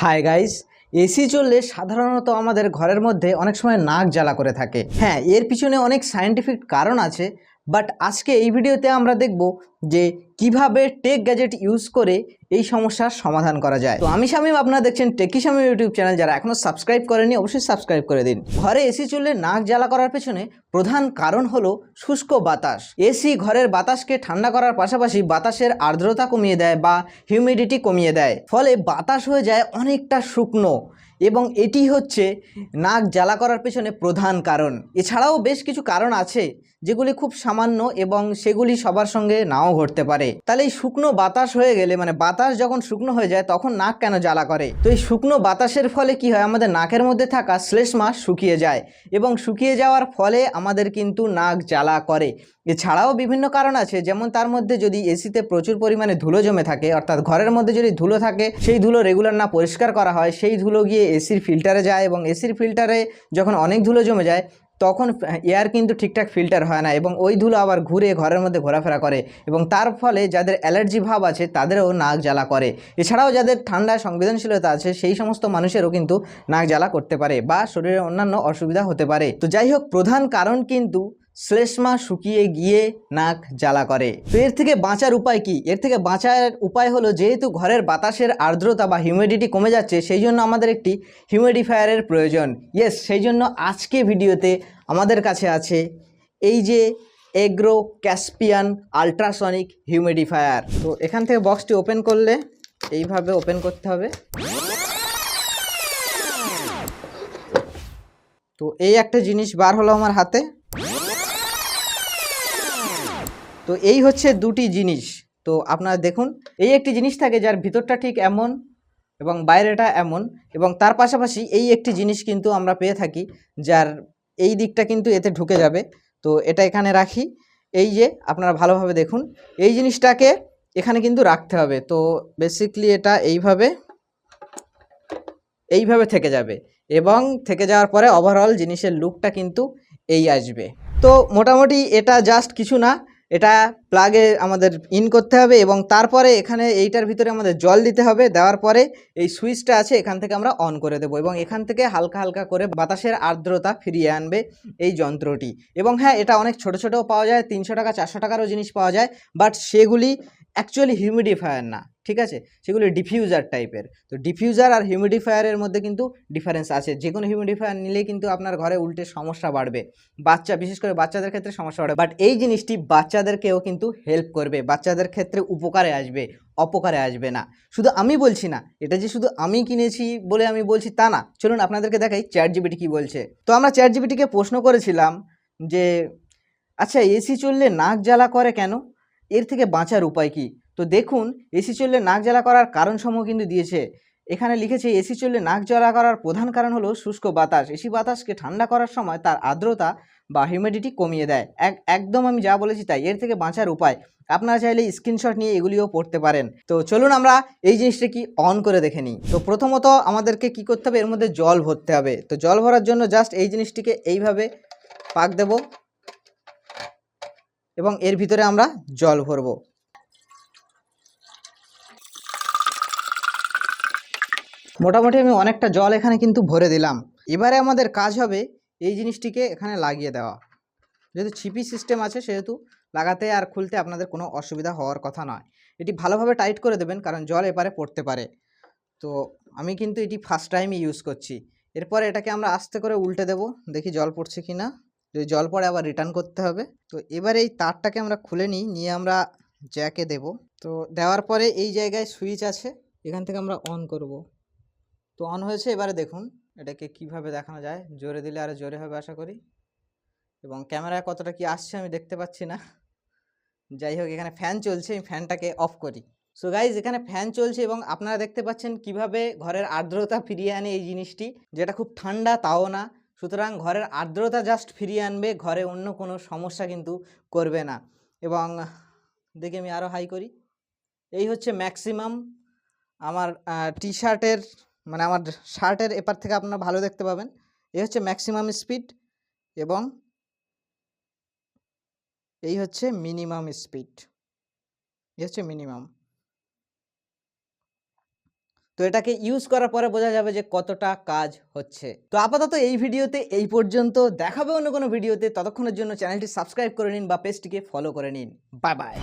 Hi guys AC চললে সাধারণত আমাদের ঘরের মধ্যে অনেক সময় নাক জ্বালা করে থাকে। হ্যাঁ এর পিছনে অনেক সায়েন্টিফিক কারণ আছে বাট আজকে এই ভিডিওতে আমরা দেখব যে কীভাবে টেক গ্যাজেট ইউজ করে এই সমস্যার সমাধান করা যায়। তো আমি শামীম, আপনারা দেখছেন টেকি শামীম ইউটিউব চ্যানেল যারা এখনও সাবস্ক্রাইব করেনি অবশ্যই সাবস্ক্রাইব করে দিন। ঘরে এসি চললে নাক জ্বালা করার পেছনে প্রধান কারণ হলো শুষ্ক বাতাস। এসি ঘরের বাতাসকে ঠান্ডা করার পাশাপাশি বাতাসের আর্দ্রতা কমিয়ে দেয় বা হিউমিডিটি কমিয়ে দেয়। ফলে বাতাস হয়ে যায় অনেকটা শুকনো এবং এটি হচ্ছে নাক জ্বালা করার পেছনে প্রধান কারণ। এছাড়াও বেশ কিছু কারণ আছে যেগুলি খুব সামান্য এবং সেগুলি সবার সঙ্গে নাও ঘটতে পারে। তাহলে এই শুকনো বাতাস হয়ে গেলে মানে বাতাস যখন শুকনো হয়ে যায়, তখন নাক কেন জ্বালা করে? তো এই শুকনো বাতাসের ফলে কি হয়? আমাদের নাকের মধ্যে থাকা শ্লেষ্মা শুকিয়ে যায় এবং শুকিয়ে যাওয়ার ফলে আমাদের কিন্তু নাক জ্বালা করে। এছাড়াও বিভিন্ন কারণ আছে, যেমন তার মধ্যে যদি এসিতে প্রচুর পরিমাণে ধুলো জমে থাকে, অর্থাৎ ঘরের মধ্যে যদি ধুলো থাকে, সেই ধুলো রেগুলার না পরিষ্কার করা হয়, সেই ধুলো গিয়ে এসির ফিল্টারে যায় এবং এসির ফিল্টারে যখন অনেক ধুলো জমে যায় তখন এয়ার কিন্তু ঠিকঠাক ফিল্টার হয় না এবং ওই ধুলো আবার ঘুরে ঘরের মধ্যে ঘোরাফেরা করে এবং তার ফলে যাদের অ্যালার্জি ভাব আছে তাদেরও নাক জ্বালা করে। এছাড়াও যাদের ঠান্ডা সংবেদনশীলতা আছে সেই সমস্ত মানুষেরও কিন্তু নাক জ্বালা করতে পারে বা শরীরের অন্যান্য অসুবিধা হতে পারে। তো যাই হোক, প্রধান কারণ কিন্তু শ্লেষ্মা শুকিয়ে গিয়ে নাক জ্বালা করে। তো এর থেকে বাঁচার উপায় কি? এর থেকে বাঁচার উপায় হলো যেহেতু ঘরের বাতাসের আর্দ্রতা বা হিউমিডিটি কমে যাচ্ছে, সেই জন্য আমাদের একটি হিউমিডিফায়ারের প্রয়োজন। ইয়েস সেই জন্য আজকে ভিডিওতে আমাদের কাছে আছে এই যে এগ্রো ক্যাসপিয়ান আলট্রাসনিক হিউমিডিফায়ার তো এখান থেকে বক্সটি ওপেন করলে এইভাবে ওপেন করতে হবে। তো এই একটা জিনিস বার হলো আমার হাতে। তো এই হচ্ছে দুটি জিনিস। তো আপনারা দেখুন, এই একটি জিনিস থাকে যার ভিতরটা ঠিক এমন এবং বাইরেটা এমন এবং তার পাশাপাশি এই একটি জিনিস কিন্তু আমরা পেয়ে থাকি যার এই দিকটা কিন্তু এতে ঢুকে যাবে। তো এটা এখানে রাখি। এই যে আপনারা ভালোভাবে দেখুন, এই জিনিসটাকে এখানে কিন্তু রাখতে হবে। তো বেসিকলি এটা এইভাবে এইভাবে থেকে যাবে এবং থেকে যাওয়ার পরে ওভারঅল জিনিসের লুকটা কিন্তু এই আসবে। তো মোটামুটি এটা জাস্ট কিছু না। এটা প্লাগে আমাদের ইন করতে হবে এবং তারপরে এখানে এইটার ভিতরে আমাদের জল দিতে হবে। দেওয়ার পরে এই সুইচটা আছে, এখান থেকে আমরা অন করে দেবো এবং এখান থেকে হালকা হালকা করে বাতাসের আর্দ্রতা ফিরিয়ে আনবে এই যন্ত্রটি। এবং হ্যাঁ এটা অনেক ছোট ছোটও পাওয়া যায়, তিনশো টাকা, চারশো টাকারও জিনিস পাওয়া যায় বাট সেগুলি অ্যাকচুয়ালি হিউমিডিফায়ার না, ঠিক আছে? সেগুলো ডিফিউজার টাইপের তো ডিফিউজার আর হিউমিডিফায়ারের মধ্যে কিন্তু ডিফারেন্স আছে। যে কোনো হিউমিডিফায়ার নিলেই কিন্তু আপনার ঘরে উল্টে সমস্যা বাড়বে। বাচ্চা, বিশেষ করে বাচ্চাদের ক্ষেত্রে সমস্যা বাড়বে। বাট এই জিনিসটি বাচ্চাদেরকেও কিন্তু হেল্প করবে। বাচ্চাদের ক্ষেত্রে উপকারে আসবে, অপকারে আসবে না। শুধু আমি বলছি না, এটা যে শুধু আমি কিনেছি বলে আমি বলছি তা না। চলুন আপনাদেরকে দেখাই চ্যাট জিবিটি কী বলছে। তো আমরা চ্যাট জিবিটিকে প্রশ্ন করেছিলাম যে আচ্ছা এসি চললে নাক জ্বালা করে কেন? এর থেকে বাঁচার উপায় কি? তো দেখুন এসি চললে নাক জ্বালা করার কারণসমূহ কিন্তু দিয়েছে। এখানে লিখেছে এসি চললে নাক জ্বালা করার প্রধান কারণ হলো শুষ্ক বাতাস। এসি বাতাসকে ঠান্ডা করার সময় তার আর্দ্রতা বা হিউমিডিটি কমিয়ে দেয়। এক, একদম আমি যা বলেছি তাই, এর থেকে বাঁচার উপায়। আপনারা চাইলে স্ক্রিনশট নিয়ে এগুলিও পড়তে পারেন। তো চলুন আমরা এই জিনিসটা কি অন করে দেখে নিই। তো প্রথমত আমাদেরকে কি করতে হবে? এর মধ্যে জল ভরতে হবে। তো জল ভরার জন্য জাস্ট এই জিনিসটিকে এইভাবে পাক দেব। এবং এর ভিতরে আমরা জল ভরবো। মোটামুটি আমি অনেকটা জল এখানে কিন্তু ভরে দিলাম। এবারে আমাদের কাজ হবে এই জিনিসটিকে এখানে লাগিয়ে দেওয়া। যেহেতু ছিপি সিস্টেম আছে, সেহেতু লাগাতে আর খুলতে আপনাদের কোনো অসুবিধা হওয়ার কথা নয়। এটি ভালোভাবে টাইট করে দেবেন, কারণ জল এপারে পড়তে পারে। তো আমি কিন্তু এটি ফার্স্ট টাইমই ইউজ করছি। এরপরে এটাকে আমরা আস্তে করে উল্টে দেব। দেখি জল পড়ছে কি না যদি জল পড়ে আবার রিটার্ন করতে হবে। তো এবার এই তারটাকে আমরা খুলে নিই, নিয়ে আমরা জ্যাকে দেব। তো দেওয়ার পরে এই জায়গায় সুইচ আছে, এখান থেকে আমরা অন করব। তো অন হয়েছে, এবারে দেখুন, এটাকে কীভাবে দেখানো যায়। জোরে দিলে আরও জোরে হবে আশা করি। এবং ক্যামেরায় কতটা কি আসছে আমি দেখতে পাচ্ছি না। যাই হোক, এখানে ফ্যান চলছে, আমি ফ্যানটাকে অফ করি। সো গাইজ এখানে ফ্যান চলছে এবং আপনারা দেখতে পাচ্ছেন কীভাবে ঘরের আর্দ্রতা ফিরিয়ে আনে এই জিনিসটি। যেটা খুব ঠান্ডা, তাও না। সুতরাং ঘরের আর্দ্রতা জাস্ট ফিরিয়ে আনবে, ঘরে অন্য কোনো সমস্যা কিন্তু করবে না। এবং দেখি আমি আরও হাই করি। এই হচ্ছে ম্যাক্সিমাম আমার টি শার্টের মানে আমার শার্টের এপার থেকে আপনারা ভালো দেখতে পাবেন। এই হচ্ছে ম্যাক্সিমাম স্পিড এবং এই হচ্ছে মিনিমাম স্পিড এই হচ্ছে মিনিমাম তো এটাকে ইউজ করার পরে বোঝা যাবে যে কতটা কাজ হচ্ছে। তো আপাতত এই ভিডিওতে এই পর্যন্ত। দেখাবে অন্য কোনো ভিডিওতে। ততক্ষণের জন্য চ্যানেলটি সাবস্ক্রাইব করে নিন বা পেজটিকে ফলো করে নিন। Bye bye